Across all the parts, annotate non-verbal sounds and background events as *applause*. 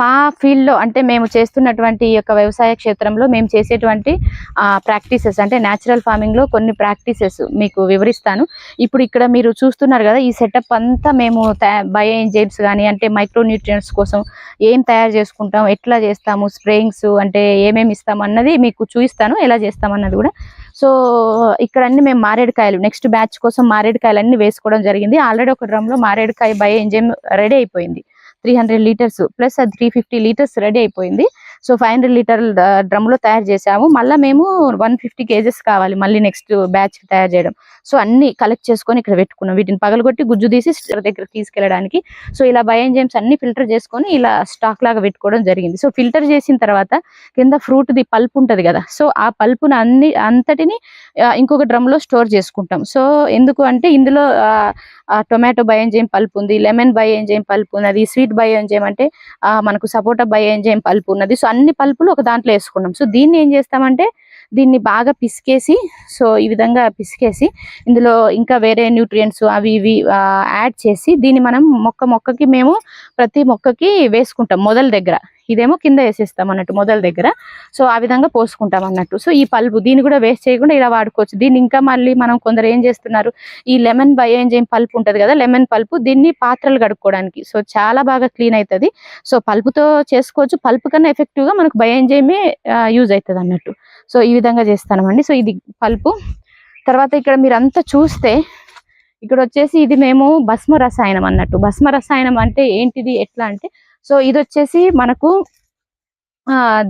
మా ఫీల్డ్లో అంటే మేము చేస్తున్నటువంటి ఈ యొక్క వ్యవసాయ క్షేత్రంలో మేము చేసేటువంటి ప్రాక్టీసెస్ అంటే న్యాచురల్ ఫార్మింగ్లో కొన్ని ప్రాక్టీసెస్ మీకు వివరిస్తాను. ఇప్పుడు ఇక్కడ మీరు చూస్తున్నారు కదా ఈ సెటప్ అంతా మేము బయో ఎంజైమ్స్ కానీ అంటే మైక్రోన్యూట్రియన్స్ కోసం ఏం తయారు చేసుకుంటాం ఎట్లా చేస్తాము స్ప్రేయింగ్స్ అంటే ఏమేమి ఇస్తాం అన్నది మీకు చూపిస్తాను ఎలా చేస్తాం అన్నది కూడా. సో ఇక్కడ అన్ని మేము మారేడుకాయలు నెక్స్ట్ బ్యాచ్ కోసం మారేడుకాయలు అన్ని వేసుకోవడం జరిగింది. ఆల్రెడీ ఒక డ్రమ్లో మారేడుకాయ బయో ఎంజైమ్ రెడీ అయిపోయింది. త్రీ హండ్రెడ్ లీటర్స్ ప్లస్ అది త్రీ ఫిఫ్టీ లీటర్స్ రెడీ అయిపోయింది. సో ఫైవ్ హండ్రెడ్ లీటర్ డ్రమ్లో తయారు చేసాము మళ్ళీ మేము వన్ ఫిఫ్టీ కేజెస్ కావాలి మళ్ళీ నెక్స్ట్ బ్యాచ్ తయారు చేయడం. సో అన్ని కలెక్ట్ చేసుకొని ఇక్కడ పెట్టుకున్నాం. వీటిని పగలగొట్టి గుజ్జు తీసి దగ్గర తీసుకెళ్ళడానికి. సో ఇలా బయోఎంజైమ్స్ అన్ని ఫిల్టర్ చేసుకొని ఇలా స్టాక్ లాగా పెట్టుకోవడం జరిగింది. సో ఫిల్టర్ చేసిన తర్వాత కింద ఫ్రూట్ ది పల్ప్ ఉంటది కదా సో ఆ పల్పును అన్ని అంతటిని ఇంకొక డ్రమ్లో స్టోర్ చేసుకుంటాం. సో ఎందుకు అంటే ఇందులో టొమాటో బయోఎంజైమ్ పల్ప్ ఉంది లెమన్ బయోఎంజైమ్ పల్ప్ ఉన్నది స్వీట్ బయోఎంజైమ్ అంటే మనకు సపోటా బయోఎంజైమ్ పల్ప్ ఉన్నది. సో అన్ని పల్పులు ఒక దాంట్లో వేసుకున్నాం. సో దీన్ని ఏం చేస్తామంటే దీన్ని బాగా పిసికేసి సో ఈ విధంగా పిసికేసి ఇందులో ఇంకా వేరే న్యూట్రియంట్స్ అవి ఇవి యాడ్ చేసి దీన్ని మనం మొక్క మొక్కకి మేము ప్రతి మొక్కకి వేసుకుంటాం మొదల దగ్గర. ఇదేమో కింద వేసేస్తాం అన్నట్టు మొదల దగ్గర. సో ఆ విధంగా పోసుకుంటాం అన్నట్టు. సో ఈ పల్పు దీన్ని కూడా వేస్ట్ చేయకుండా ఇలా వాడుకోవచ్చు. దీన్ని ఇంకా మళ్ళీ మనం కొందరు ఏం చేస్తున్నారు ఈ lemon bio enzyme pulp pulp కదా లెమన్ పల్పు దీన్ని పాత్రలు కడుక్కోవడానికి. సో చాలా బాగా క్లీన్ అవుతుంది సో పల్పుతో చేసుకోవచ్చు. పల్ప్ కన్నా ఎఫెక్టివ్గా మనకు బయోఎంజైమే యూజ్ అవుతుంది అన్నట్టు. సో ఈ విధంగా చేస్తామండి సో ఇది పల్పు. తర్వాత ఇక్కడ మీరు అంతా చూస్తే ఇక్కడ వచ్చేసి ఇది మేము భస్మ రసాయనం అన్నట్టు. భస్మ రసాయనం అంటే ఏంటిది? ఎట్లా అంటే సో ఇది వచ్చేసి మనకు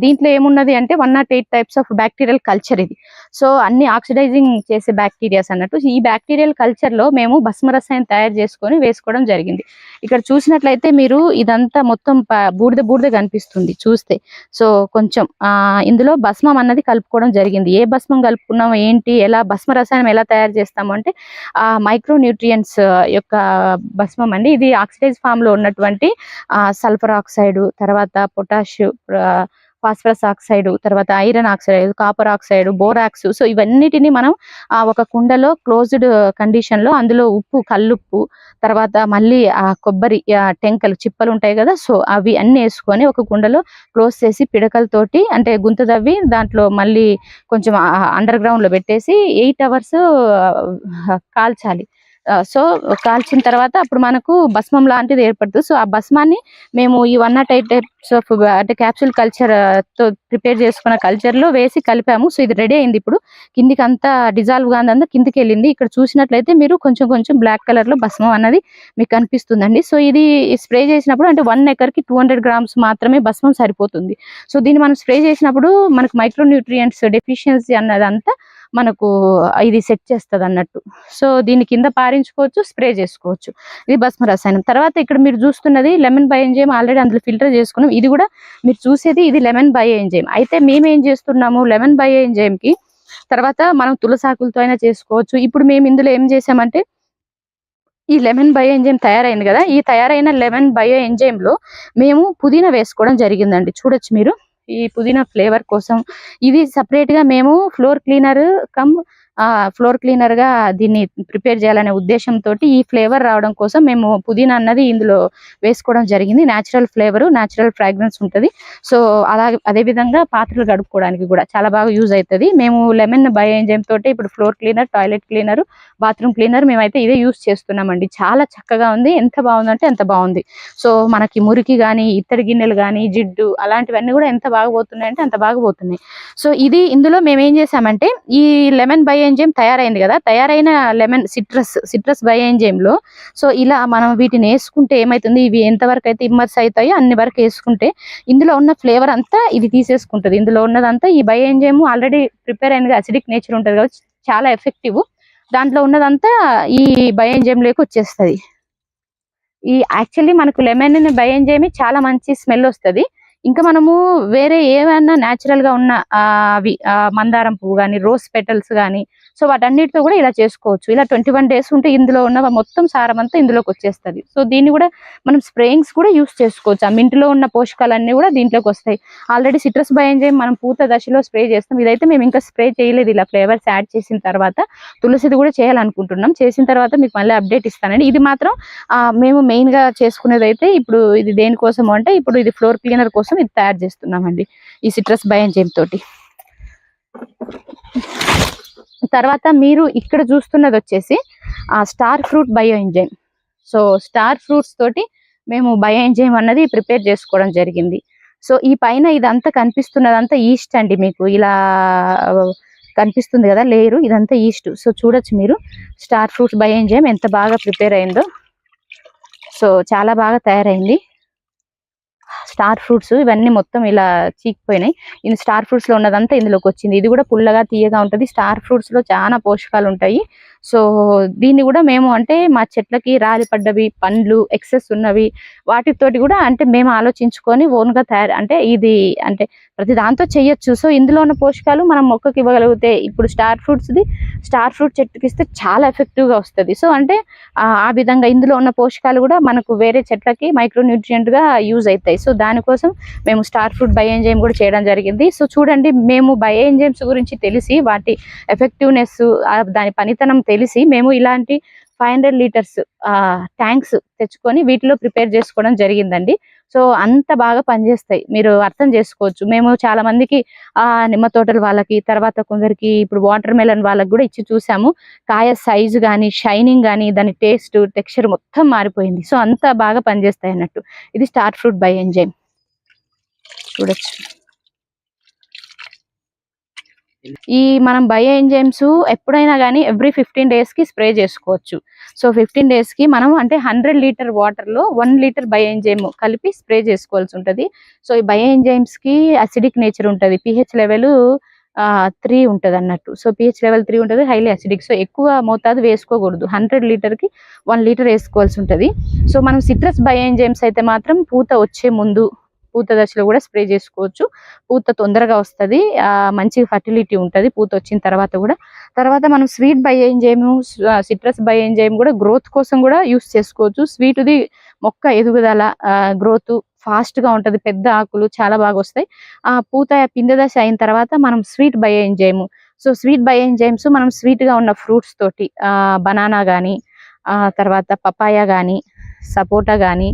దీంట్లో ఏమున్నది అంటే one nought eight types of bacterial culture ఇది. సో అన్ని ఆక్సిడైజింగ్ చేసే బ్యాక్టీరియాస్ అన్నట్టు. ఈ బ్యాక్టీరియల్ కల్చర్లో మేము భస్మ రసాయనం తయారు చేసుకొని వేసుకోవడం జరిగింది. ఇక్కడ చూసినట్లయితే మీరు ఇదంతా మొత్తం బూడిద బూడిద కనిపిస్తుంది చూస్తే. సో కొంచెం ఆ ఇందులో భస్మం అన్నది కలుపుకోవడం జరిగింది. ఏ భస్మం కలుపుకున్నాం ఏంటి ఎలా భస్మ రసాయనం ఎలా తయారు చేస్తాము అంటే ఆ మైక్రో న్యూట్రియంట్స్ యొక్క భస్మం అండి. ఇది ఆక్సిడైజ్ ఫామ్లో ఉన్నటువంటి ఆ సల్ఫర్ ఆక్సైడ్ తర్వాత పొటాష్ ఫాస్ఫరస్ ఆక్సైడ్ తర్వాత iron oxide copper oxide borax. So ఇవన్నిటిని మనం ఆ ఒక కుండలో క్లోజ్డ్ కండిషన్లో అందులో ఉప్పు కల్లుప్పు తర్వాత మళ్ళీ ఆ కొబ్బరి టెంకలు చిప్పలు ఉంటాయి కదా సో అవి అన్ని వేసుకొని ఒక కుండలో క్లోజ్ చేసి పిడకలతోటి అంటే గుంత తవ్వి దాంట్లో మళ్ళీ కొంచెం అండర్ గ్రౌండ్లో పెట్టేసి ఎయిట్ అవర్స్ కాల్చాలి. సో కాల్చిన తర్వాత అప్పుడు మనకు భస్మం లాంటిది ఏర్పడుతుంది. సో ఆ భస్మాన్ని మేము ఈ one nought eight types of అంటే క్యాప్సూల్ కల్చర్తో ప్రిపేర్ చేసుకున్న కల్చర్లో వేసి కలిపాము. సో ఇది రెడీ అయింది ఇప్పుడు. కిందికి అంతా డిజాల్వ్గా కిందికి వెళ్ళింది ఇక్కడ చూసినట్లయితే మీరు కొంచెం కొంచెం బ్లాక్ కలర్లో భస్మం అన్నది మీకు కనిపిస్తుందండి. సో ఇది స్ప్రే చేసినప్పుడు అంటే వన్ ఎకర్కి టూ హండ్రెడ్ గ్రామ్స్ మాత్రమే భస్మం సరిపోతుంది. సో దీన్ని మనం స్ప్రే చేసినప్పుడు మనకు మైక్రో న్యూట్రియంట్స్ డెఫిషియన్సీ అన్నదంతా మనకు ఇది సెట్ చేస్తుంది అన్నట్టు సో దీని కింద పారించుకోవచ్చు స్ప్రే చేసుకోవచ్చు. ఇది భస్మ రసాయనం. తర్వాత ఇక్కడ మీరు చూస్తున్నది లెమన్ బై ఎంజైమ్ ఆల్రెడీ అందులో ఫిల్టర్ చేసుకున్నాం. ఇది కూడా మీరు చూసేది ఇది లెమన్ బై ఎంజైమ్ అయితే మేము ఏం చేస్తున్నాము? లెమన్ బై ఎంజైమ్కి తర్వాత మనం తులసాకులతో అయినా చేసుకోవచ్చు. ఇప్పుడు మేము ఇందులో ఏం చేసామంటే ఈ లెమన్ బయో ఎంజైమ్ తయారైంది కదా ఈ తయారైన లెమన్ బయో ఎంజైమ్లో మేము పుదీనా వేసుకోవడం జరిగిందండి. చూడొచ్చు మీరు. ఈ పుదీనా ఫ్లేవర్ కోసం. ఇది సపరేట్గా మేము ఫ్లోర్ క్లీనర్ కమ్ ఫ్లోర్ క్లీనర్గా దీన్ని ప్రిపేర్ చేయాలనే ఉద్దేశంతో ఈ ఫ్లేవర్ రావడం కోసం మేము పుదీనా అన్నది ఇందులో వేసుకోవడం జరిగింది. న్యాచురల్ ఫ్లేవర్ న్యాచురల్ ఫ్రాగ్రెన్స్ ఉంటుంది. సో అలాగే అదే విధంగా పాత్రలు గడుపుకోవడానికి కూడా చాలా బాగా యూజ్ అవుతుంది మేము లెమన్ బయో ఎంజైమ్ తోటి ఇప్పుడు floor cleaner toilet cleaner bathroom cleaner మేమైతే ఇదే యూజ్ చేస్తున్నామండి. చాలా చక్కగా ఉంది. ఎంత బాగుందంటే ఎంత బాగుంది. సో మనకి మురికి కానీ ఇత్తడి గిన్నెలు కానీ జిడ్డు అలాంటివన్నీ కూడా ఎంత బాగా పోతున్నాయి అంటే అంత బాగా పోతున్నాయి. సో ఇది ఇందులో మేము ఏం చేసామంటే ఈ లెమన్ బయో బయోఎంజైమ్ తయారైంది కదా తయారైన లెమన్ సిట్రస్ సిట్రస్ బయోఎంజైమ్లో. లో సో ఇలా మనం వీటిని వేసుకుంటే ఏమవుతుంది ఇవి ఎంతవరకు అయితే ఇమ్మర్స్ అవుతాయో అన్ని వరకు వేసుకుంటే ఇందులో ఉన్న ఫ్లేవర్ అంతా ఇది తీసేసుకుంటది. ఇందులో ఉన్నదంతా ఈ బయోఎంజైమ్ ఆల్రెడీ ప్రిపేర్ అయినది అసిడిక్ నేచర్ ఉంటుంది కాబట్టి చాలా ఎఫెక్టివ్. దాంట్లో ఉన్నదంతా ఈ బయోఎంజైమ్లోకి వచ్చేస్తుంది. లోకి ఈ యాక్చువల్లీ మనకు లెమన్ బయోఎంజైమే చాలా మంచి స్మెల్ వస్తది. ఇంకా మనము వేరే ఏమైనా న్యాచురల్గా ఉన్న అవి ఆ, మందారం పువ్వు కానీ రోజ్ పెటల్స్ కానీ సో వాటన్నిటితో కూడా ఇలా చేసుకోవచ్చు. ఇలా ట్వంటీ వన్ డేస్ ఉంటే ఇందులో ఉన్న మొత్తం సారం అంతా ఇందులోకి వచ్చేస్తుంది. సో దీన్ని కూడా మనం స్ప్రేయింగ్స్ కూడా యూస్ చేసుకోవచ్చు. ఆ మింట్లో ఉన్న పోషకాలన్నీ కూడా దీంట్లోకి వస్తాయి. ఆల్రెడీ సిట్రస్ బయోఎంజైమ్ మనం పూత దశలో స్ప్రే చేస్తాం. ఇదైతే మేము ఇంకా స్ప్రే చేయలేదు. ఇలా ఫ్లేవర్స్ యాడ్ చేసిన తర్వాత తులసిది కూడా చేయాలనుకుంటున్నాం. చేసిన తర్వాత మీకు మళ్ళీ అప్డేట్ ఇస్తానండి. ఇది మాత్రం మేము మెయిన్గా చేసుకునేది అయితే ఇప్పుడు ఇది దేనికోసం అంటే ఇప్పుడు ఇది ఫ్లోర్ క్లీనర్ కోసం ఇది తయారు చేస్తున్నామండి ఈ సిట్రస్ బయంజేమ్ తోటి. తర్వాత మీరు ఇక్కడ చూస్తున్నది వచ్చేసి ఆ star fruit bio enzyme so star fruits తోటి మేము బయో ఎంజైమ్ అన్నది ప్రిపేర్ చేసుకోవడం జరిగింది. సో ఈ పైన ఇదంతా కనిపిస్తున్నదంతా ఈస్ట్ అండి మీకు. ఇలా కనిపిస్తుంది కదా లేరు. ఇదంతా ఈస్ట్. సో చూడొచ్చు మీరు స్టార్ ఫ్రూట్స్ బయో ఎంజైమ్ ఎంత బాగా ప్రిపేర్ అయిందో. సో చాలా బాగా తయారైంది. స్టార్ ఫ్రూట్స్ ఇవన్నీ మొత్తం ఇలా చీకిపోయినాయి ఇది స్టార్ ఫ్రూట్స్లో ఉన్నదంతా ఇందులోకి వచ్చింది. ఇది కూడా పుల్లగా తీయగా ఉంటది. స్టార్ ఫ్రూట్స్లో చాలా పోషకాలు ఉంటాయి సో దీన్ని కూడా మేము అంటే మా చెట్లకి రాలి పడ్డవి పండ్లు ఎక్సెస్ ఉన్నవి వాటితోటి కూడా అంటే మేము ఆలోచించుకొని ఓన్గా తయారు అంటే ఇది అంటే ప్రతి దాంతో చేయొచ్చు. సో ఇందులో ఉన్న పోషకాలు మనం మొక్కకి ఇవ్వగలిగితే ఇప్పుడు స్టార్ ఫ్రూట్స్ది స్టార్ ఫ్రూట్ చెట్టుకి ఇస్తే చాలా ఎఫెక్టివ్గా వస్తుంది. సో అంటే ఆ విధంగా ఇందులో ఉన్న పోషకాలు కూడా మనకు వేరే చెట్లకి మైక్రోన్యూట్రియంట్గా యూజ్ అవుతాయి సో దానికోసం మేము స్టార్ ఫ్రూట్ బయోఎంజైమ్ కూడా చేయడం జరిగింది. సో చూడండి మేము బయోఎంజైమ్స్ గురించి తెలిసి వాటి ఎఫెక్టివ్నెస్ దాని పనితనం తెలిసి తెలిసి మేము ఇలాంటి ఫైవ్ హండ్రెడ్ లీటర్స్ ట్యాంక్స్ తెచ్చుకొని వీటిలో ప్రిపేర్ చేసుకోవడం జరిగిందండి. సో అంత బాగా పనిచేస్తాయి. మీరు అర్థం చేసుకోవచ్చు. మేము చాలా మందికి నిమ్మ తోటల వాళ్ళకి తర్వాత కొందరికి ఇప్పుడు వాటర్ మెలన్ వాళ్ళకి కూడా ఇచ్చి చూసాము. కాయ సైజు కానీ షైనింగ్ కానీ దాని టేస్ట్ టెక్స్చర్ మొత్తం మారిపోయింది. సో అంత బాగా పనిచేస్తాయి అన్నట్టు. ఇది స్టార్ ఫ్రూట్ బై ఎంజైమ్. చూడొచ్చు. ఈ మనం బయో ఎంజైమ్స్ ఎప్పుడైనా కానీ ఎవ్రీ ఫిఫ్టీన్ డేస్కి స్ప్రే చేసుకోవచ్చు. సో ఫిఫ్టీన్ డేస్కి మనం అంటే హండ్రెడ్ లీటర్ వాటర్లో వన్ లీటర్ బయో ఎంజైమ్ కలిపి స్ప్రే చేసుకోవాల్సి ఉంటుంది. సో ఈ బయో ఎంజైమ్స్కి అసిడిక్ నేచర్ ఉంటది. పిహెచ్ లెవెల్ త్రీ ఉంటుంది అన్నట్టు. సో పిహెచ్ లెవెల్ త్రీ ఉంటుంది హైలీ అసిడిక్ సో ఎక్కువ మోతాదు వేసుకోకూడదు. హండ్రెడ్ లీటర్కి వన్ లీటర్ వేసుకోవాల్సి ఉంటుంది. సో మనం సిట్రస్ బయో ఎంజైమ్స్ అయితే మాత్రం పూత వచ్చే ముందు పూత దశలో కూడా స్ప్రే చేసుకోవచ్చు. పూత తొందరగా వస్తుంది. మంచి ఫర్టిలిటీ ఉంటుంది. పూత వచ్చిన తర్వాత కూడా. తర్వాత మనం sweet bio enzyme citrus bio enzyme కూడా గ్రోత్ కోసం కూడా యూస్ చేసుకోవచ్చు. స్వీట్ది మొక్క ఎదుగుదల గ్రోత్ ఫాస్ట్గా ఉంటుంది. పెద్ద ఆకులు చాలా బాగా వస్తాయి. ఆ పూత పిందె దశ అయిన తర్వాత మనం sweet bio enzyme. So sweet bio enzymes మనం స్వీట్గా ఉన్న ఫ్రూట్స్ తోటి బనానా కానీ తర్వాత పపాయ కానీ సపోటా కానీ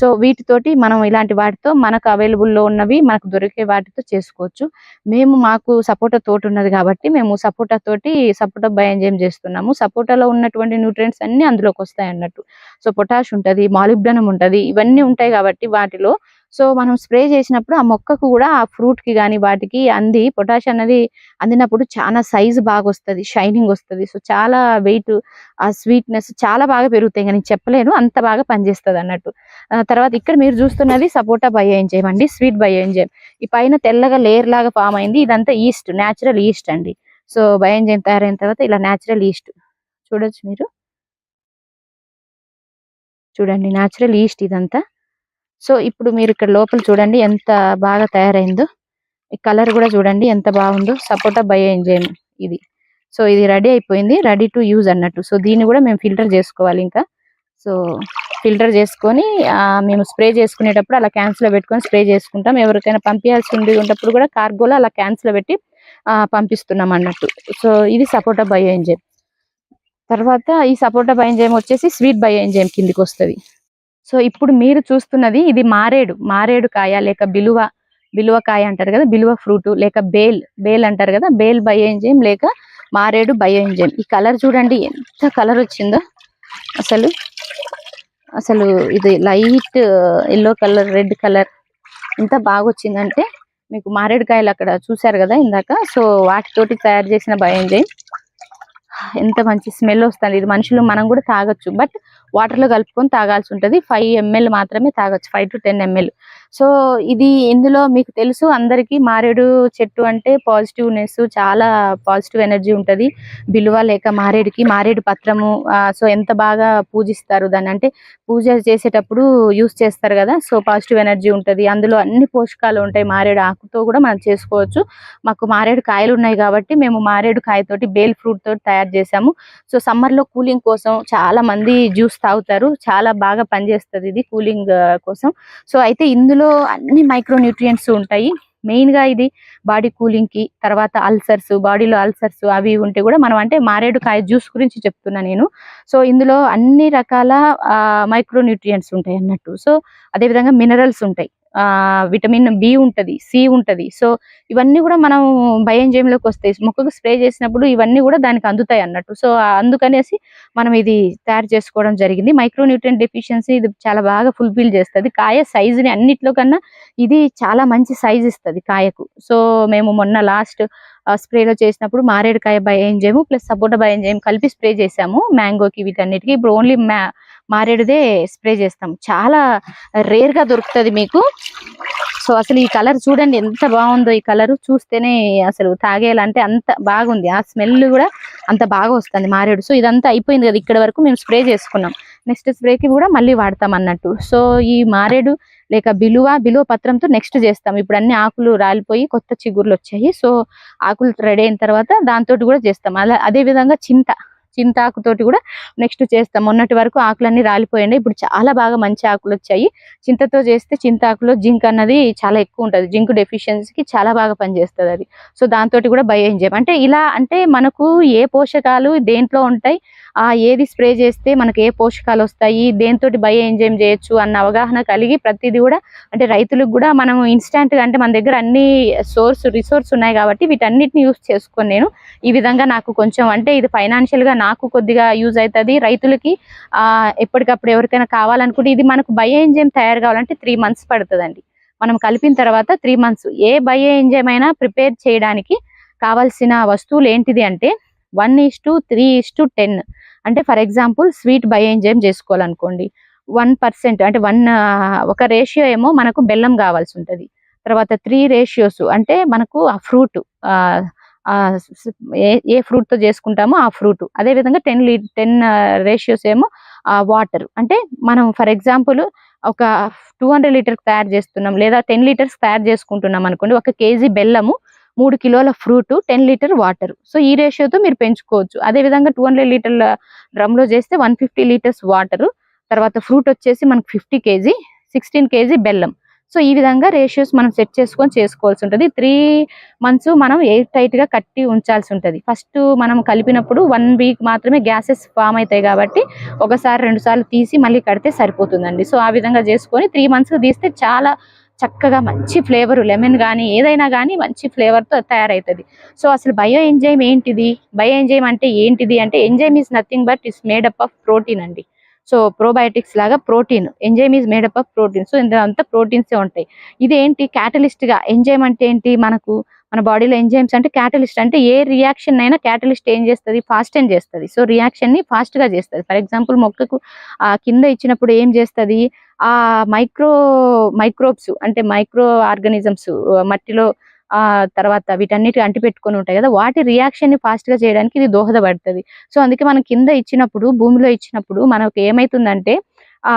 సో వీటితోటి మనం ఇలాంటి వాటితో మనకు అవైలబుల్లో లో ఉన్నవి మనకు దొరికే వాటితో చేసుకోవచ్చు. మేము మాకు సపోటా తోట ఉన్నది కాబట్టి మేము సపోటా తోటి సపోటా బయోఎంజైమ్ చేస్తున్నాము. సపోటాలో ఉన్నటువంటి న్యూట్రియంట్స్ అన్ని అందులోకి వస్తాయి అన్నట్టు. సో పొటాష్ ఉంటది మాలిబ్డనం ఉంటది ఇవన్నీ ఉంటాయి కాబట్టి వాటిలో. సో మనం స్ప్రే చేసినప్పుడు ఆ మొక్కకు కూడా ఆ ఫ్రూట్కి కానీ వాటికి అంది పొటాష్ అనేది అందినప్పుడు చాలా సైజు బాగా వస్తది షైనింగ్ వస్తది. సో చాలా వెయిట్ ఆ స్వీట్నెస్ చాలా బాగా పెరుగుతాయి. కానీ చెప్పలేను అంత బాగా పనిచేస్తుంది అన్నట్టు. తర్వాత ఇక్కడ మీరు చూస్తున్నది సపోటా బయోఎంజైమ్ అండి స్వీట్ బయోఎంజైమ్ ఈ పైన తెల్లగా లేయర్ లాగా ఫామ్ అయింది ఇదంతా ఈస్ట్ న్యాచురల్ ఈస్ట్ అండి. సో బయోఎంజైమ్ తయారైన తర్వాత ఇలా న్యాచురల్ ఈస్ట్ చూడొచ్చు మీరు? చూడండి న్యాచురల్ ఈస్ట్ ఇదంతా. సో ఇప్పుడు మీరు ఇక్కడ లోపల చూడండి ఎంత బాగా తయారైందో. ఈ కలర్ కూడా చూడండి ఎంత బాగుందో. సపోటా బయోఎంజైమ్ ఇది. సో ఇది రెడీ అయిపోయింది రెడీ టు యూజ్ అన్నట్టు. సో దీన్ని కూడా మేము ఫిల్టర్ చేసుకోవాలి ఇంకా. సో ఫిల్టర్ చేసుకొని మేము స్ప్రే చేసుకునేటప్పుడు అలా క్యాన్స్లో పెట్టుకొని స్ప్రే చేసుకుంటాం. ఎవరికైనా పంపించాల్సి ఉంది ఉన్నప్పుడు కూడా కార్గోలో అలా క్యాన్స్లో పెట్టి పంపిస్తున్నాం అన్నట్టు. సో ఇది సపోటా బయో ఎంజైమ్ తర్వాత ఈ సపోటా బయో ఎంజైమ్ వచ్చేసి స్వీట్ బయో ఎంజైమ్ కిందికి వస్తుంది. సో ఇప్పుడు మీరు చూస్తున్నది ఇది మారేడు. మారేడు కాయ లేక బిలువ బిలువ కాయ అంటారు కదా బిలువ ఫ్రూట్ లేక బేల్ బేల్ అంటారు కదా బేల్ బయో ఎంజైమ్ లేక మారేడు బయో ఎంజైమ్ ఈ కలర్ చూడండి ఎంత కలర్ వచ్చిందో అసలు. అసలు ఇది light yellow colour red colour ఎంత బాగా వచ్చిందంటే మీకు మారేడుకాయలు అక్కడ చూశారు కదా ఇందాక. సో వాటితోటి తయారు చేసిన భయం ఎంజైమ్ ఎంత మంచి స్మెల్ వస్తుంది. ఇది మనుషులు మనం కూడా తాగొచ్చు. బట్ వాటర్లో కలుపుకొని తాగాల్సి ఉంటుంది. ఫైవ్ ఎంఎల్ మాత్రమే తాగొచ్చు. Five to ten ml so ఇది ఇందులో మీకు తెలుసు అందరికీ మారేడు చెట్టు అంటే పాజిటివ్నెస్ చాలా పాజిటివ్ ఎనర్జీ ఉంటుంది. బిలువ లేక మారేడుకి మారేడు పత్రము సో ఎంత బాగా పూజిస్తారు దాన్ని అంటే పూజ చేసేటప్పుడు యూస్ చేస్తారు కదా సో పాజిటివ్ ఎనర్జీ ఉంటుంది. అందులో అన్ని పోషకాలు ఉంటాయి. మారేడు ఆకుతో కూడా మనం చేసుకోవచ్చు. మాకు మారేడు కాయలు ఉన్నాయి కాబట్టి మేము మారేడు కాయతోటి బేల్ ఫ్రూట్ తోటి తయారు చేసాము సో సమ్మర్లో కూలింగ్ కోసం చాలా మంది జ్యూస్ తాగుతారు. చాలా బాగా పనిచేస్తుంది ఇది కూలింగ్ కోసం. సో అయితే ఇందులో అన్ని మైక్రో న్యూట్రియంట్స్ ఉంటాయి. మెయిన్గా ఇది బాడీ కూలింగ్కి తర్వాత అల్సర్స్ బాడీలో అల్సర్స్ అవి ఉంటే కూడా మనం అంటే మారేడు కాయ జ్యూస్ గురించి చెప్తున్నా నేను. సో ఇందులో అన్ని రకాల మైక్రో న్యూట్రియంట్స్ ఉంటాయి అన్నట్టు. సో అదే విధంగా మినరల్స్ ఉంటాయి. విటమిన్ బి ఉంటది సి ఉంటది. సో ఇవన్నీ కూడా మనం లోకి వస్తాయి. మొక్కకు స్ప్రే చేసినప్పుడు ఇవన్నీ కూడా దానికి అందుతాయి అన్నట్టు. సో అందుకనేసి మనం ఇది తయారు చేసుకోవడం జరిగింది. మైక్రో న్యూట్రియన్ డెఫిషియన్సీ ఇది చాలా బాగా ఫుల్ఫిల్ చేస్తుంది. కాయ సైజుని అన్నిట్లో కన్నా ఇది చాలా మంచి సైజ్ ఇస్తుంది కాయకు. సో మేము మొన్న లాస్ట్ స్ప్రేలో చేసినప్పుడు మారేడుకాయ బయంజేము ప్లస్ సపోటా బయంజేము కలిపి స్ప్రే చేసాము మ్యాంగోకి వీటన్నిటికీ. ఇప్పుడు ఓన్లీ మ్యా మారేడుదే స్ప్రే చేస్తాం. చాలా రేర్గా దొరుకుతుంది మీకు. సో అసలు ఈ కలర్ చూడండి ఎంత బాగుందో ఈ కలర్. చూస్తేనే అసలు తాగేయాలంటే అంత బాగుంది. ఆ స్మెల్ కూడా అంత బాగా వస్తుంది మారేడు. సో ఇదంతా అయిపోయింది కదా ఇక్కడ వరకు మేము స్ప్రే చేసుకున్నాం. నెక్స్ట్ స్ప్రేకి కూడా మళ్ళీ వాడతాం అన్నట్టు. సో ఈ మారేడు లేక బిలువ బిలువ పత్రంతో నెక్స్ట్ చేస్తాం. ఇప్పుడు అన్ని ఆకులు రాలిపోయి కొత్త చిగుర్లు వచ్చాయి. సో ఆకులు రెడీ అయిన తర్వాత దాంతో కూడా చేస్తాం. అలా అదే విధంగా చింత చింతాకుతోటి కూడా నెక్స్ట్ చేస్తాం. మొన్నటి వరకు ఆకులన్నీ రాలిపోయండి ఇప్పుడు చాలా బాగా మంచి ఆకులు వచ్చాయి. చింతతో చేస్తే చింతాకులో జింక్ అన్నది చాలా ఎక్కువ ఉంటుంది. జింక్ డెఫిషియన్సీకి చాలా బాగా పనిచేస్తుంది అది. సో దాంతో కూడా బయో ఎంజైమ్ అంటే ఇలా అంటే మనకు ఏ పోషకాలు దేంట్లో ఉంటాయి? ఆ ఏది స్ప్రే చేస్తే మనకు ఏ పోషకాలు వస్తాయి దేంతో బయో ఎంజైమ్ చేయొచ్చు అన్న అవగాహన కలిగి ప్రతిదీ కూడా అంటే రైతులకు కూడా మనం ఇన్స్టాంట్గా అంటే మన దగ్గర అన్ని సోర్స్ రిసోర్స్ ఉన్నాయి కాబట్టి వీటన్నిటిని యూస్ చేసుకొని నేను ఈ విధంగా నాకు కొంచెం అంటే ఇది ఫైనాన్షియల్గా నాకు కొద్దిగా యూజ్ అవుతుంది రైతులకి ఎప్పటికప్పుడు ఎవరికైనా కావాలనుకుంటే ఇది మనకు బయో ఎంజైమ్ తయారు కావాలంటే త్రీ మంత్స్ పడుతుందండి. మనం కలిపిన తర్వాత త్రీ మంత్స్ ఏ బయో ఎంజైమ్ అయినా ప్రిపేర్ చేయడానికి కావాల్సిన వస్తువులు ఏంటిది అంటే one is to three is to ten అంటే for example sweet bio enzyme చేసుకోవాలనుకోండి. One percent అంటే వన్ ఒక రేషియో ఏమో మనకు బెల్లం కావాల్సి ఉంటుంది. తర్వాత త్రీ రేషియోస్ అంటే మనకు ఆ ఫ్రూట్ ఏ ఏ ఫ్రూట్తో చేసుకుంటామో ఆ ఫ్రూట్ అదే విధంగా టెన్ లీ టెన్ రేషియోస్ ఏమో వాటర్ అంటే మనం ఫర్ ఎగ్జాంపుల్ ఒక టూ హండ్రెడ్ లీటర్స్ తయారు చేస్తున్నాం లేదా టెన్ లీటర్స్ తయారు చేసుకుంటున్నాం అనుకోండి ఒక కేజీ బెల్లము మూడు కిలోల fruit ten litre water. So ఈ రేషియోతో మీరు పెంచుకోవచ్చు. అదే విధంగా టూ హండ్రెడ్ లీటర్ల డ్రమ్లో చేస్తే వన్ ఫిఫ్టీ లీటర్స్ వాటర్. తర్వాత ఫ్రూట్ వచ్చేసి మనకు ఫిఫ్టీ కేజీ సిక్స్టీన్ కేజీ బెల్లం. సో ఈ విధంగా రేషియోస్ మనం సెట్ చేసుకొని చేసుకోవాల్సి ఉంటుంది. త్రీ మంత్స్ మనం ఎయిర్ టైట్గా కట్టి ఉంచాల్సి ఉంటుంది. ఫస్ట్ మనం కలిపినప్పుడు వన్ వీక్ మాత్రమే గ్యాసెస్ ఫామ్ అవుతాయి కాబట్టి ఒకసారి రెండు సార్లు తీసి మళ్ళీ కడితే సరిపోతుందండి. సో ఆ విధంగా చేసుకొని త్రీ మంత్స్ తీస్తే చాలా చక్కగా మంచి ఫ్లేవర్ లెమన్ కానీ ఏదైనా కానీ మంచి ఫ్లేవర్తో తయారవుతుంది సో అసలు బయో ఎంజైమ్ ఏంటిది? బయో ఎంజైమ్ అంటే ఏంటిది? అంటే enzyme is nothing but is made up of protein అండి. సో ప్రోబయోటిక్స్ లాగా protein. Enzyme is made up of protein. So ఇందులో అంతా ప్రోటీన్సే ఉంటాయి. ఇదేంటి? క్యాటలిస్ట్గా ఎంజైమ్ అంటే ఏంటి? మనకు మన బాడీలో ఎంజైమ్స్ అంటే క్యాటలిస్ట్ అంటే ఏ రియాక్షన్ అయినా క్యాటలిస్ట్ ఏం చేస్తుంది? ఫాస్ట్ ఏం చేస్తుంది? సో రియాక్షన్ని ఫాస్ట్గా చేస్తుంది. ఫర్ ఎగ్జాంపుల్ మొక్కకు కింద ఇచ్చినప్పుడు ఏం చేస్తుంది? ఆ మైక్రో మైక్రోబ్స్ అంటే మైక్రో ఆర్గానిజమ్స్ మట్టిలో ఆ తర్వాత వీటన్నిటి అంటిపెట్టుకొని ఉంటాయి కదా వాటి రియాక్షన్ని ఫాస్ట్గా చేయడానికి ఇది దోహదపడుతుంది. సో అందుకే మనం కింద ఇచ్చినప్పుడు భూమిలో ఇచ్చినప్పుడు మనకు ఏమైతుందంటే ఆ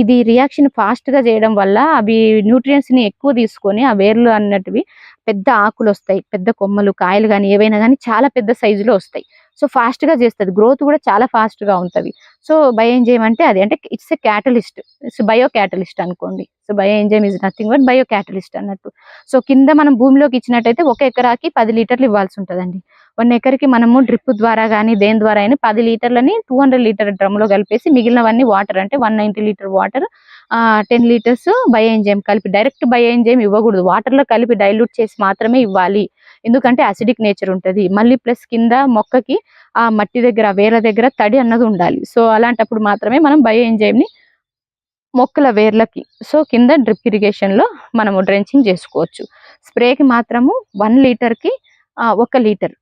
ఇది రియాక్షన్ ఫాస్ట్గా చేయడం వల్ల అవి న్యూట్రియంట్స్ని ఎక్కువ తీసుకొని ఆ వేర్లు అన్నటివి పెద్ద ఆకులు వస్తాయి పెద్ద కొమ్మలు కాయలు కానీ ఏవైనా కానీ చాలా పెద్ద సైజులో వస్తాయి. సో ఫాస్ట్గా చేస్తుంది. గ్రోత్ కూడా చాలా ఫాస్ట్గా ఉంటది. సో బయో ఎంజైమ్ అంటే అది అంటే it's a catalyst. So bio catalyst అనుకోండి. So bio enzyme is nothing but bio catalyst అన్నట్టు. సో కింద మనం భూమిలోకి ఇచ్చినట్టయితే ఒక ఎకరాకి పది లీటర్లు ఇవ్వాల్సి ఉంటుందండి. వన్ ఎకర్కి మనము డ్రిప్ ద్వారా కానీ దేని ద్వారా అయినా పది లీటర్లని టూ హండ్రెడ్ లీటర్ డ్రమ్లో కలిపేసి మిగిలినవన్నీ వాటర్ అంటే one ninety litre water ten litres bio enzyme కలిపి డైరెక్ట్ బయో ఎంజైమ్ ఇవ్వకూడదు. వాటర్లో కలిపి డైల్యూట్ చేసి మాత్రమే ఇవ్వాలి. ఎందుకంటే అసిడిక్ నేచర్ ఉంటుంది. మళ్ళీ ప్లస్ కింద మొక్కకి ఆ మట్టి దగ్గర వేర్ల దగ్గర తడి అన్నది ఉండాలి. సో అలాంటప్పుడు మాత్రమే మనం బయో ఎంజైమ్ని మొక్కల వేర్లకి సో కింద డ్రిప్ ఇరిగేషన్లో మనము డ్రెంచింగ్ చేసుకోవచ్చు. స్ప్రేకి మాత్రము వన్ లీటర్కి ఒక లీటర్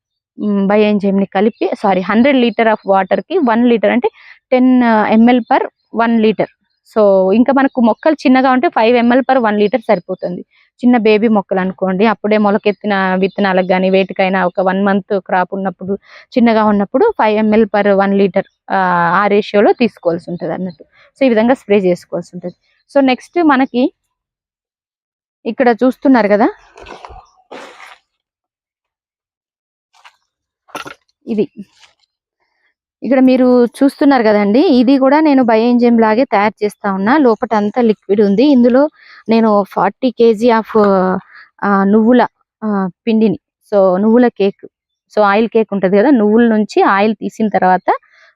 బై ఎంజైమ్ని కలిపి సారీ హండ్రెడ్ లీటర్ ఆఫ్ వాటర్కి వన్ లీటర్ అంటే ten ml per one litre so ఇంకా మనకు మొక్కలు చిన్నగా ఉంటే five ml per one litre సరిపోతుంది. చిన్న బేబీ మొక్కలు అనుకోండి అప్పుడే మొలకెత్తిన విత్తనాలకు కానీ వేటికైనా ఒక వన్ మంత్ క్రాప్ ఉన్నప్పుడు చిన్నగా ఉన్నప్పుడు five ml per one litre ఆ రేషియోలో తీసుకోవాల్సి ఉంటుంది అన్నట్టు. సో ఈ విధంగా స్ప్రే చేసుకోవాల్సి ఉంటుంది. సో నెక్స్ట్ మనకి ఇక్కడ చూస్తున్నారు కదా ఇది ఇక్కడ మీరు చూస్తున్నారు కదండి ఇది కూడా నేను బయోఎంజిమ్ లాగే తయారు చేస్తా ఉన్నా. లోపల అంతా లిక్విడ్ ఉంది. ఇందులో నేను ఫార్టీ కేజీ ఆఫ్ నువ్వుల పిండిని. సో నువ్వుల కేక్. సో ఆయిల్ కేక్ ఉంటుంది కదా నువ్వుల నుంచి ఆయిల్ తీసిన తర్వాత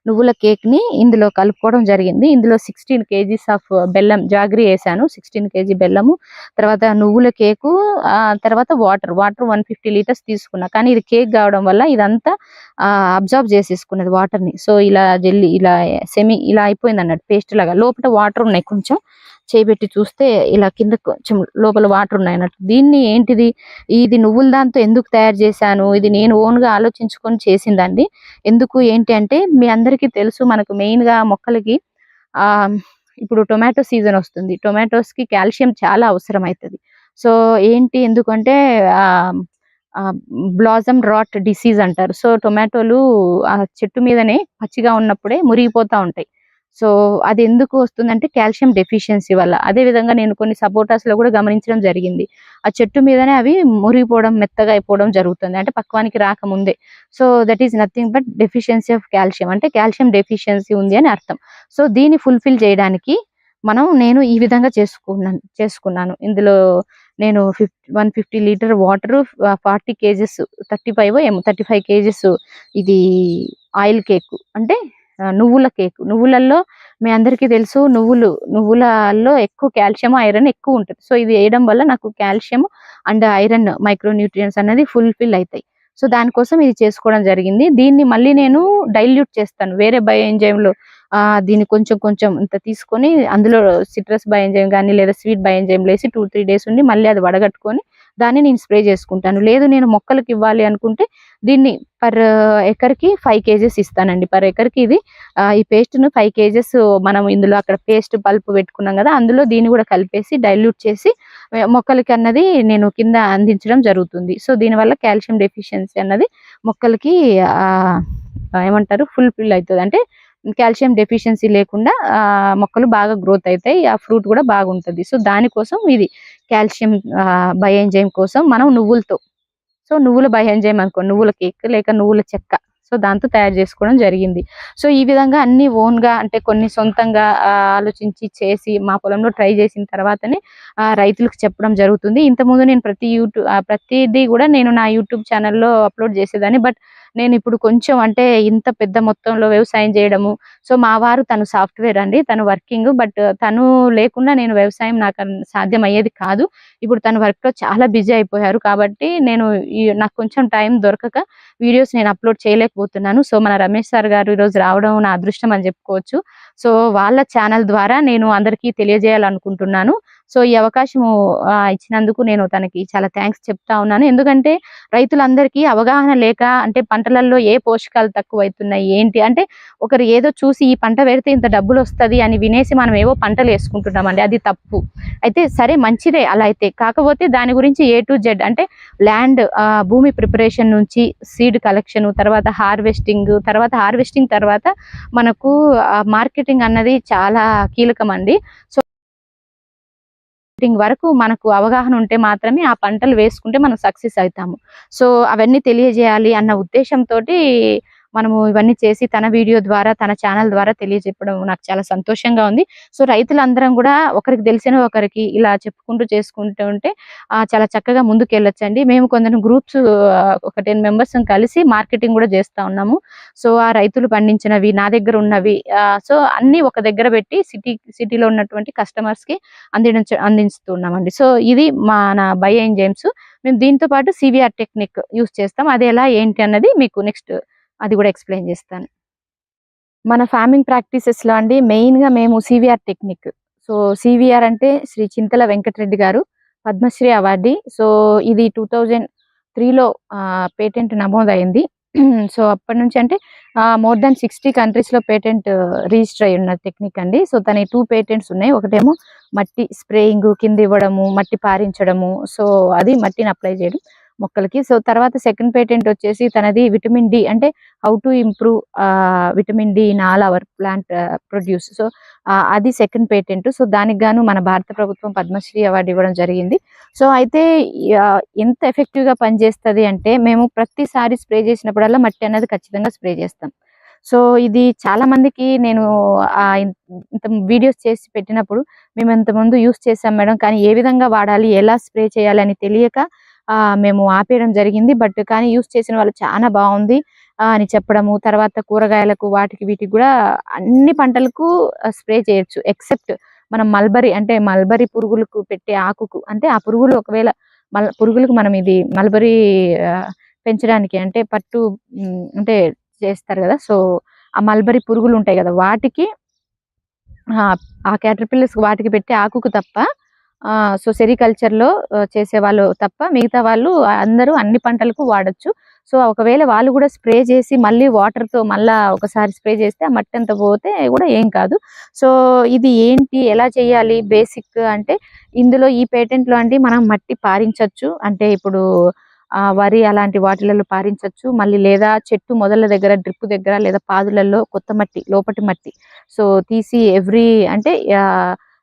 నువ్వుల కేక్ని ఇందులో కలుపుకోవడం జరిగింది. ఇందులో సిక్స్టీన్ కేజీస్ ఆఫ్ బెల్లం జాగ్రీ వేసాను. సిక్స్టీన్ కేజీ బెల్లము తర్వాత నువ్వుల కేకు ఆ తర్వాత water. Water one fifty litres తీసుకున్నా. కానీ ఇది కేక్ కావడం వల్ల ఇదంతా అబ్జర్వ్ చేసేసుకున్నది వాటర్ని సో ఇలా జెల్లీ ఇలా సెమీ ఇలా అయిపోయింది అన్నట్టు పేస్ట్ లాగా. లోపల వాటర్ ఉన్నాయి కొంచెం. చేయబెట్టి చూస్తే ఇలా కింద కొంచెం లోపల వాటర్ ఉన్నాయి అన్నట్టు. దీన్ని ఏంటిది? ఇది నువ్వుల దాంతో ఎందుకు తయారు చేశాను? ఇది నేను ఓన్గా ఆలోచించుకొని చేసిందండి. ఎందుకు? ఏంటి అంటే మీ అందరికీ తెలుసు మనకు మెయిన్గా మొక్కలకి ఇప్పుడు టొమాటో సీజన్ వస్తుంది. టొమాటోస్కి కాల్షియం చాలా అవసరం అవుతుంది సో ఏంటి? ఎందుకంటే ఆ బ్లాజమ్ రాట్ డిసీజ్ అంటారు. సో టొమాటోలు ఆ చెట్టు మీదనే పచ్చిగా ఉన్నప్పుడే మురిగిపోతా ఉంటాయి. సో అది ఎందుకు వస్తుందంటే కాల్షియం డెఫిషియన్సీ వల్ల. అదే విధంగా నేను కొన్ని సపోటాస్లో కూడా గమనించడం జరిగింది. ఆ చెట్టు మీదనే అవి మురిగిపోవడం మెత్తగా అయిపోవడం జరుగుతుంది. అంటే పక్వానికి రాకముందే. So that is nothing but deficiency of calcium అంటే కాల్షియం డెఫిషియన్సీ ఉంది అని అర్థం. సో దీన్ని ఫుల్ఫిల్ చేయడానికి మనం నేను ఈ విధంగా చేసుకున్నాను చేసుకున్నాను. ఇందులో నేను fifty one fifty litre water forty kgs thirty five ఏమో థర్టీ ఫైవ్ కేజెస్ ఇది ఆయిల్ కేక్. అంటే నువ్వుల కేక్. నువ్వులలో మీ అందరికీ తెలుసు నువ్వులు నువ్వులలో ఎక్కువ కాల్షియం ఐరన్ ఎక్కువ ఉంటుంది. సో ఇది వేయడం వల్ల నాకు కాల్షియం అండ్ ఐరన్ మైక్రోన్యూట్రియన్స్ అనేది ఫుల్ఫిల్ అవుతాయి సో దానికోసం ఇది చేసుకోవడం జరిగింది. దీన్ని మళ్ళీ నేను డైల్యూట్ చేస్తాను. వేరే బయోఎంజైమ్లో దీన్ని కొంచెం కొంచెం ఇంత తీసుకొని అందులో సిట్రస్ బయోఎంజైమ్ కానీ లేదా స్వీట్ బయోఎంజైమ్ వేసి టూ త్రీ డేస్ ఉండి మళ్ళీ అది వడగట్టుకొని దాన్ని నేను స్ప్రే చేసుకుంటాను. లేదు నేను మొక్కలకు ఇవ్వాలి అనుకుంటే దీన్ని పర్ ఎకర్కి ఫైవ్ కేజెస్ ఇస్తానండి. పర్ ఎకర్కి ఇది ఈ పేస్ట్ను ఫైవ్ కేజెస్ మనం ఇందులో అక్కడ పేస్ట్ పల్పు పెట్టుకున్నాం కదా అందులో దీన్ని కూడా కలిపేసి డైల్యూట్ చేసి మొక్కలకి అన్నది నేను కింద అందించడం జరుగుతుంది. సో దీనివల్ల కాల్షియం డెఫిషియన్సీ అన్నది మొక్కలకి ఏమంటారు ఫుల్ఫిల్ అవుతుంది. అంటే కాల్షియం డెఫిషియన్సీ లేకుండా మొక్కలు బాగా గ్రోత్ అవుతాయి ఆ ఫ్రూట్ కూడా బాగుంటుంది. సో దానికోసం ఇది కాల్షియం బయోఎంజైమ్ కోసం మనం నువ్వులతో. సో నువ్వుల బయోఎంజైమ్ అనుకో నువ్వుల కేక్ లేక నువ్వుల చెక్క. సో దాంతో తయారు చేసుకోవడం జరిగింది. సో ఈ విధంగా అన్ని ఓన్గా అంటే కొన్ని సొంతంగా ఆలోచించి చేసి మా పొలంలో ట్రై చేసిన తర్వాతనే రైతులకు చెప్పడం జరుగుతుంది. ఇంతకుముందు నేను ప్రతి యూట్యూబ్ ప్రతిదీ కూడా నేను నా యూట్యూబ్ ఛానల్లో అప్లోడ్ చేసేదాన్ని. బట్ నేను ఇప్పుడు కొంచెం అంటే ఇంత పెద్ద మొత్తంలో వ్యవసాయం చేయడము. సో మా వారు తను సాఫ్ట్వేర్ అండి తను వర్కింగ్ బట్ తను లేకుండా నేను వ్యవసాయం నాకు సాధ్యం అయ్యేది కాదు. ఇప్పుడు తన వర్క్లో చాలా బిజీ అయిపోయారు కాబట్టి నేను ఈ- నాకు కొంచెం టైం దొరకక వీడియోస్ నేను అప్లోడ్ చేయలేకపోతున్నాను. సో మన రమేష్ సార్ గారు ఈరోజు రావడం నా అదృష్టం అని చెప్పుకోవచ్చు. సో వాళ్ళ ఛానల్ ద్వారా నేను అందరికీ తెలియజేయాలనుకుంటున్నాను. సో ఈ అవకాశం ఇచ్చినందుకు నేను తనకి చాలా థ్యాంక్స్ చెప్తా ఉన్నాను. ఎందుకంటే రైతులందరికీ అవగాహన లేక అంటే పంటలలో ఏ పోషకాలు తక్కువ అవుతున్నాయి ఏంటి అంటే ఒకరు ఏదో చూసి ఈ పంట పెడితే ఇంత డబ్బులు వస్తుంది అని వినేసి మనం ఏవో పంటలు వేసుకుంటున్నామండి. అది తప్పు. అయితే సరే మంచిదే అలా అయితే. కాకపోతే దాని గురించి ఏ టు జెడ్ అంటే ల్యాండ్ భూమి ప్రిపరేషన్ నుంచి సీడ్ కలెక్షన్ తర్వాత హార్వెస్టింగ్ తర్వాత హార్వెస్టింగ్ తర్వాత మనకు మార్కెట్ మార్కెటింగ్ అన్నది చాలా కీలకం అండి సో మార్కెటింగ్ వరకు మనకు అవగాహన ఉంటే మాత్రమే ఆ పంటలు వేసుకుంటే మనం సక్సెస్ అవుతాము. సో అవన్నీ తెలియజేయాలి అన్న ఉద్దేశంతో మనము ఇవన్నీ చేసి తన వీడియో ద్వారా తన ఛానల్ ద్వారా తెలియజెప్పడం నాకు చాలా సంతోషంగా ఉంది. సో రైతులందరం కూడా ఒకరికి తెలిసిన ఒకరికి ఇలా చెప్పుకుంటూ చేసుకుంటూ ఉంటే చాలా చక్కగా ముందుకు వెళ్ళొచ్చండి మేము కొందరు గ్రూప్స్ ఒక టెన్ మెంబర్స్ కలిసి మార్కెటింగ్ కూడా చేస్తూ ఉన్నాము. సో ఆ రైతులు పండించినవి నా దగ్గర ఉన్నవి సో అన్ని ఒక దగ్గర పెట్టి సిటీ సిటీలో ఉన్నటువంటి కస్టమర్స్కి అందించ అందిస్తున్నామండి సో ఇది మన బై ఎంజైమ్స్ మేము దీంతో పాటు సివిఆర్ టెక్నిక్ యూస్ చేస్తాం. అది ఎలా ఏంటి అన్నది మీకు నెక్స్ట్ అది కూడా ఎక్స్ప్లెయిన్ చేస్తాను. మన ఫార్మింగ్ ప్రాక్టీసెస్లో అండి మెయిన్గా మేము సివిఆర్ టెక్నిక్ సో సివిఆర్ అంటే శ్రీ చింతల వెంకటరెడ్డి గారు పద్మశ్రీ అవార్డి. సో ఇది టూ థౌజండ్ త్రీలో పేటెంట్ నమోదైంది. *clears throat* సో అప్పటి నుంచి అంటే మోర్ దాన్ సిక్స్టీ కంట్రీస్లో పేటెంట్ రిజిస్టర్ అయి ఉన్న టెక్నిక్ అండి. సో తన టూ పేటెంట్స్ ఉన్నాయి. ఒకటేమో మట్టి స్ప్రేయింగ్ కింద ఇవ్వడము మట్టి పారించడము. సో అది మట్టిని అప్లై చేయడం. మొక్కలకి. సో తర్వాత సెకండ్ పేటెంట్ వచ్చేసి తనది విటమిన్ డి అంటే how to improve vitamin D in all our plant produce. So అది సెకండ్ పేటెంట్. సో దానికి గాను మన భారత ప్రభుత్వం పద్మశ్రీ అవార్డు ఇవ్వడం జరిగింది. సో అయితే ఎంత ఎఫెక్టివ్గా పనిచేస్తుంది అంటే మేము ప్రతిసారి స్ప్రే చేసినప్పుడల్లా మట్టి అనేది ఖచ్చితంగా స్ప్రే చేస్తాం. సో ఇది చాలా మందికి నేను ఇంత వీడియోస్ చేసి పెట్టినప్పుడు మేము ఇంత ముందు యూస్ చేసాం మేడం. కానీ ఏ విధంగా వాడాలి ఎలా స్ప్రే చేయాలి అని తెలియక మేము ఆపేయడం జరిగింది. బట్ కానీ యూస్ చేసిన వాళ్ళు చాలా బాగుంది. అని చెప్పడము తర్వాత కూరగాయలకు వాటికి వీటికి కూడా అన్ని పంటలకు స్ప్రే చేయొచ్చు. ఎక్సెప్ట్ మనం మల్బరీ అంటే మల్బరీ పురుగులకు పెట్టే ఆకుకు అంటే ఆ పురుగులు ఒకవేళ మల్ పురుగులకు మనం ఇది మల్బరీ పెంచడానికి అంటే పట్టు అంటే చేస్తారు కదా. సో ఆ మల్బరీ పురుగులు ఉంటాయి కదా వాటికి ఆ, ఆ క్యాటర్పిల్లర్స్ వాటికి పెట్టే ఆకుకు తప్ప సో సెరికల్చర్లో చేసేవాళ్ళు చేసే వాళ్ళు తప్ప మిగతా వాళ్ళు అందరూ అన్ని పంటలకు వాడొచ్చు. సో ఒకవేళ వాళ్ళు కూడా స్ప్రే చేసి మళ్ళీ వాటర్తో మళ్ళా ఒకసారి స్ప్రే చేస్తే ఆ మట్టి అంతా పోతే కూడా ఏం కాదు. సో ఇది ఏంటి ఎలా చేయాలి బేసిక్ అంటే ఇందులో ఈ పేటెంట్లో అంటే మనం మట్టి పారించవచ్చు అంటే ఇప్పుడు వరి అలాంటి వాటిలలో పారించవచ్చు మళ్ళీ లేదా చెట్టు మొదల దగ్గర డ్రిప్ దగ్గర లేదా పాదులలో కొత్త మట్టి లోపటి మట్టి. సో తీసి ఎవ్రీ అంటే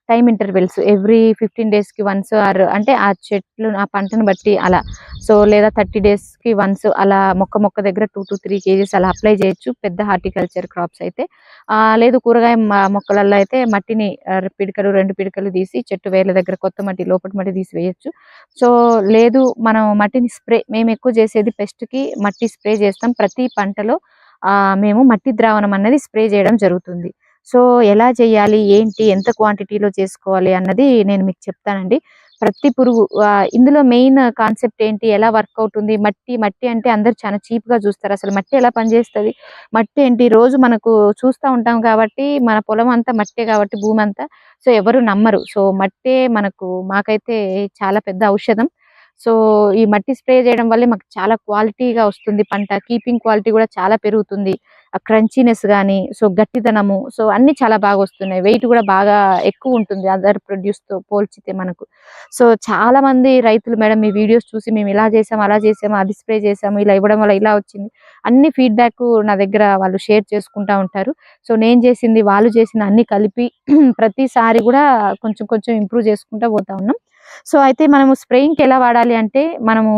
టైం ఇంటర్వెల్స్ ఎవ్రీ ఫిఫ్టీన్ డేస్కి వన్స్ ఆర్ అంటే ఆ చెట్లు ఆ పంటను బట్టి అలా. సో లేదా థర్టీ డేస్కి వన్స్ అలా మొక్క మొక్క దగ్గర టూ టు త్రీ కేజీస్ అలా అప్లై చేయొచ్చు. పెద్ద హార్టికల్చర్ క్రాప్స్ అయితే. లేదు కూరగాయ మొక్కలలో అయితే మట్టిని పిడికలు రెండు పిడికలు తీసి చెట్టు వేర్ల దగ్గర కొత్త మట్టి లోపటి మట్టి తీసి వేయొచ్చు. సో లేదు మనం మట్టిని స్ప్రే మేము ఎక్కువ చేసేది పెస్ట్కి మట్టి స్ప్రే చేస్తాం. ప్రతి పంటలో మేము మట్టి ద్రావణం అనేది స్ప్రే చేయడం జరుగుతుంది. సో ఎలా చేయాలి? ఏంటి? ఎంత క్వాంటిటీలో చేసుకోవాలి? అన్నది నేను మీకు చెప్తానండి. ప్రతి పురుగు ఇందులో మెయిన్ కాన్సెప్ట్ ఏంటి? ఎలా వర్క్ అవుతుంది మట్టి మట్టి అంటే అందరు చాలా చీప్గా చూస్తారు. అసలు మట్టి ఎలా పనిచేస్తుంది? మట్టి ఏంటి? రోజు మనకు చూస్తూ ఉంటాం కాబట్టి మన పొలం అంతా మట్టే కాబట్టి భూమి అంతా. సో ఎవరు నమ్మరు. సో మట్టే మనకు మాకైతే చాలా పెద్ద ఔషధం. సో ఈ మట్టి స్ప్రే చేయడం వల్ల మాకు చాలా క్వాలిటీగా వస్తుంది పంట. కీపింగ్ క్వాలిటీ కూడా చాలా పెరుగుతుంది. క్రంచీనెస్ కానీ సో గట్టిదనము సో అన్ని చాలా బాగా వస్తున్నాయి. వెయిట్ కూడా బాగా ఎక్కువ ఉంటుంది అదర్ ప్రొడ్యూస్తో పోల్చితే మనకు. సో చాలా మంది రైతులు మేడం మీ వీడియోస్ చూసి మేము ఇలా చేసాము అలా చేసాము అది స్ప్రే చేసాము ఇలా ఇవ్వడం వల్ల ఇలా వచ్చింది. అన్ని ఫీడ్బ్యాక్ నా దగ్గర వాళ్ళు షేర్ చేసుకుంటా ఉంటారు. సో నేను చేసింది వాళ్ళు చేసింది అన్ని కలిపి *clears throat* ప్రతిసారి కూడా కొంచెం కొంచెం ఇంప్రూవ్ చేసుకుంటా పోతా ఉన్నాం. సో అయితే మనము స్ప్రేయింగ్ ఎలా వాడాలి అంటే మనము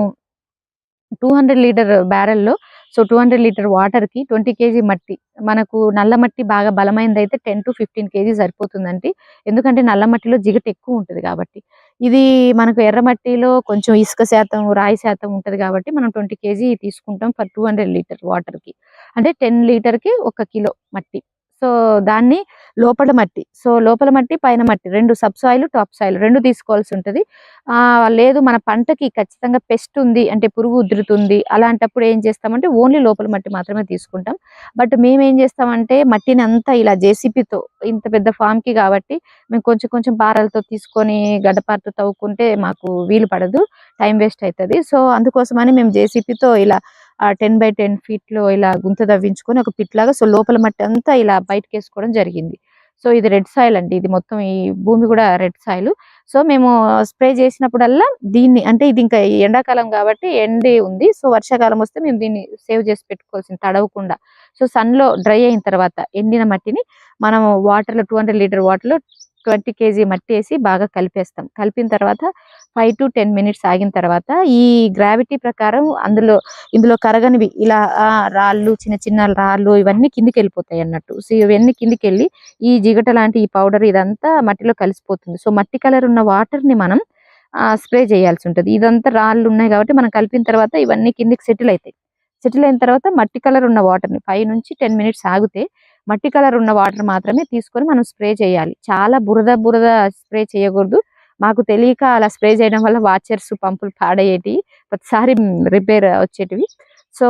టూ హండ్రెడ్ లీటర్ బ్యారెల్లో సో టూ హండ్రెడ్ లీటర్ వాటర్కి ట్వంటీ కేజీ మట్టి. మనకు నల్ల మట్టి బాగా బలమైనది అయితే టెన్ టు ఫిఫ్టీన్ కేజీ సరిపోతుందండి. ఎందుకంటే నల్ల మట్టిలో జిగట ఎక్కువ ఉంటుంది కాబట్టి. ఇది మనకు ఎర్ర మట్టిలో కొంచెం ఇసుక శాతం రాయి శాతం ఉంటుంది కాబట్టి మనం ట్వంటీ కేజీ తీసుకుంటాం ఫర్ టూ హండ్రెడ్ లీటర్ వాటర్కి అంటే టెన్ లీటర్కి ఒక కిలో మట్టి. సో దాన్ని లోపల మట్టి సో లోపల మట్టి పైన మట్టి రెండు సబ్ సాయిల్ టాప్ సాయిల్ రెండు తీసుకోవాల్సి ఉంటుంది. లేదు మన పంటకి ఖచ్చితంగా పెస్ట్ ఉంది అంటే పురుగు ఉధృతుంది అలాంటప్పుడు ఏం చేస్తామంటే ఓన్లీ లోపల మట్టి మాత్రమే తీసుకుంటాం. బట్ మేము ఏం చేస్తామంటే మట్టిని అంతా ఇలా జేసీపీతో ఇంత పెద్ద ఫామ్కి కాబట్టి మేము కొంచెం కొంచెం పారలతో తీసుకొని గడ్డపారతో తవ్వుకుంటే మాకు వీలు పడదు టైం వేస్ట్ అవుతుంది సో అందుకోసమని మేము జేసీపీతో ఇలా టెన్ బై టెన్ ఫీట్లో ఇలా గుంత తవ్వించుకొని ఒక పిట్ లాగా సో లోపల మట్టి అంతా ఇలా బయటకు వేసుకోవడం జరిగింది. సో ఇది రెడ్ సాయిల్ అండి. ఇది మొత్తం ఈ భూమి కూడా రెడ్ సాయిల్ సో మేము స్ప్రే చేసినప్పుడల్లా దీన్ని అంటే ఇది ఇంకా ఎండాకాలం కాబట్టి ఎండే ఉంది. సో వర్షాకాలం వస్తే మేము దీన్ని సేవ్ చేసి పెట్టుకోవాల్సింది తడవకుండా. సో సన్లో డ్రై అయిన తర్వాత ఎండిన మట్టిని మనం వాటర్లో టూ హండ్రెడ్ లీటర్ వాటర్లో ట్వంటీ కేజీ మట్టి వేసి బాగా కలిపేస్తాం. కలిపిన తర్వాత ఫైవ్ టు టెన్ మినిట్స్ ఆగిన తర్వాత ఈ గ్రావిటీ ప్రకారం అందులో ఇందులో కరగనివి ఇలా రాళ్ళు చిన్న చిన్న రాళ్ళు ఇవన్నీ కిందికి వెళ్ళిపోతాయి అన్నట్టు. సో ఇవన్నీ కిందికి వెళ్ళి ఈ జిగట లాంటి ఈ పౌడర్ ఇదంతా మట్టిలో కలిసిపోతుంది. సో మట్టి కలర్ ఉన్న వాటర్ని మనం స్ప్రే చేయాల్సి ఉంటుంది. ఇదంతా రాళ్ళు ఉన్నాయి కాబట్టి మనం కలిపిన తర్వాత ఇవన్నీ కిందికి సెటిల్ అవుతాయి. సెటిల్ అయిన తర్వాత మట్టి కలర్ ఉన్న వాటర్ని ఫైవ్ నుంచి టెన్ మినిట్స్ ఆగితే మట్టి కలర్ ఉన్న వాటర్ మాత్రమే తీసుకొని మనం స్ప్రే చేయాలి. చాలా బురద బురద స్ప్రే చేయకూడదు. మాకు తెలియక అలా స్ప్రే చేయడం వల్ల వాచర్స్ పంపులు పాడయ్యేటివి ప్రతిసారి రిపేర్ వచ్చేటివి. సో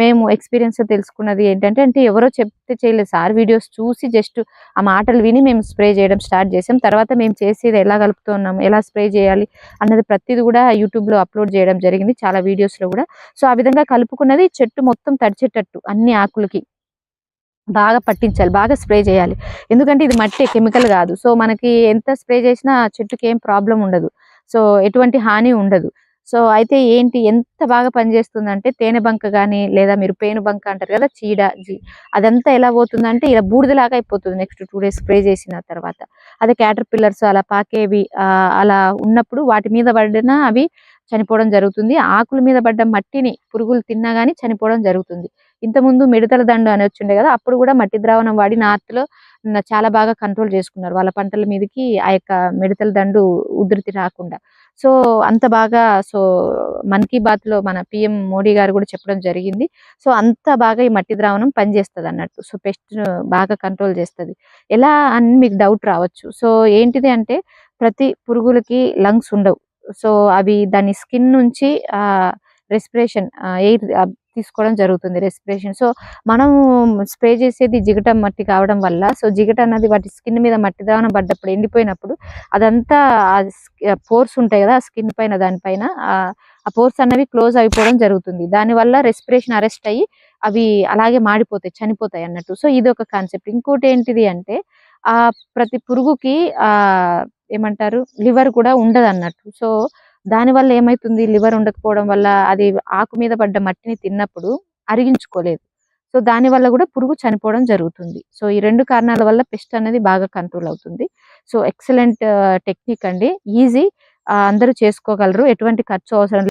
మేము ఎక్స్పీరియన్స్ తెలుసుకున్నది ఏంటంటే అంటే ఎవరో చెప్తే చేయలేదు. సార్ వీడియోస్ చూసి జస్ట్ ఆ మాటలు విని మేము స్ప్రే చేయడం స్టార్ట్ చేసాం. తర్వాత మేము చేసేది ఎలా కలుపుతున్నాం ఎలా స్ప్రే చేయాలి అన్నది ప్రతిది కూడా యూట్యూబ్లో అప్లోడ్ చేయడం జరిగింది. చాలా వీడియోస్లో కూడా. సో ఆ విధంగా కలుపుకున్నది చెట్టు మొత్తం తడిచేటట్టు అన్ని ఆకులకి. బాగా పట్టించాలి బాగా స్ప్రే చేయాలి. ఎందుకంటే ఇది మట్టి కెమికల్ కాదు. సో మనకి ఎంత స్ప్రే చేసినా చెట్టుకి ఏం ప్రాబ్లం ఉండదు. సో ఎటువంటి హాని ఉండదు. సో అయితే ఏంటి ఎంత బాగా పనిచేస్తుందంటే తేనె బంక కానీ లేదా మీరు పేను బంక అంటారు కదా చీడ జీ అదంతా ఎలా పోతుందంటే ఇలా బూడిదలాగా అయిపోతుంది నెక్స్ట్ టూ డేస్ స్ప్రే చేసిన తర్వాత. అదే క్యాటర్ పిల్లర్స్ అలా పాకేవి అలా ఉన్నప్పుడు వాటి మీద పడిన అవి చనిపోవడం జరుగుతుంది. ఆకుల మీద పడ్డ మట్టిని పురుగులు తిన్నా కానీ చనిపోవడం జరుగుతుంది. ఇంతకుముందు మిడతల దండు అని వచ్చిండే కదా అప్పుడు కూడా మట్టి ద్రావణం వాడి నార్త్ చాలా బాగా కంట్రోల్ చేసుకున్నారు. వాళ్ళ పంటల మీదకి ఆ యొక్క మిడతల దండు ఉధృతి రాకుండా. సో అంత బాగా సో మన్ కీ బాత్లో మన పిఎం మోడీ గారు కూడా చెప్పడం జరిగింది. సో అంత బాగా ఈ మట్టి ద్రావణం పనిచేస్తుంది అన్నట్టు. సో పెస్ట్ బాగా కంట్రోల్ చేస్తుంది. ఎలా అని మీకు డౌట్ రావచ్చు. సో ఏంటిది అంటే ప్రతి పురుగులకి లంగ్స్ ఉండవు. సో అవి దాని స్కిన్ నుంచి రెస్పిరేషన్ ఎయిర్ తీసుకోవడం జరుగుతుంది రెస్పిరేషన్ సో మనం స్ప్రే చేసేది జిగట మట్టి కావడం వల్ల సో జిగట అన్నది వాటి స్కిన్ మీద మట్టి దావనం పడ్డప్పుడు ఎండిపోయినప్పుడు అదంతా పోర్స్ ఉంటాయి కదా స్కిన్ పైన దానిపైన ఆ ఆ పోర్స్ అన్నవి క్లోజ్ అయిపోవడం జరుగుతుంది. దానివల్ల రెస్పిరేషన్ అరెస్ట్ అయ్యి అవి అలాగే మాడిపోతాయి చనిపోతాయి అన్నట్టు. సో ఇది ఒక కాన్సెప్ట్ ఇంకోటి ఏంటిది అంటే ఆ ప్రతి పురుగుకి ఆ ఏమంటారు లివర్ కూడా ఉండదు అన్నట్టు సో దాని వల్ల ఏమైతుంది? లివర్ ఉండకపోవడం వల్ల అది ఆకు మీద పడ్డ మట్టిని తిన్నప్పుడు అరిగించుకోలేదు. సో దాని వల్ల కూడా పురుగు చనిపోవడం జరుగుతుంది. సో ఈ రెండు కారణాల వల్ల పెస్ట్ అనేది బాగా కంట్రోల్ అవుతుంది. సో ఎక్సలెంట్ టెక్నిక్ అండి. ఈజీ అందరూ చేసుకోగలరు. ఎటువంటి ఖర్చు అవసరం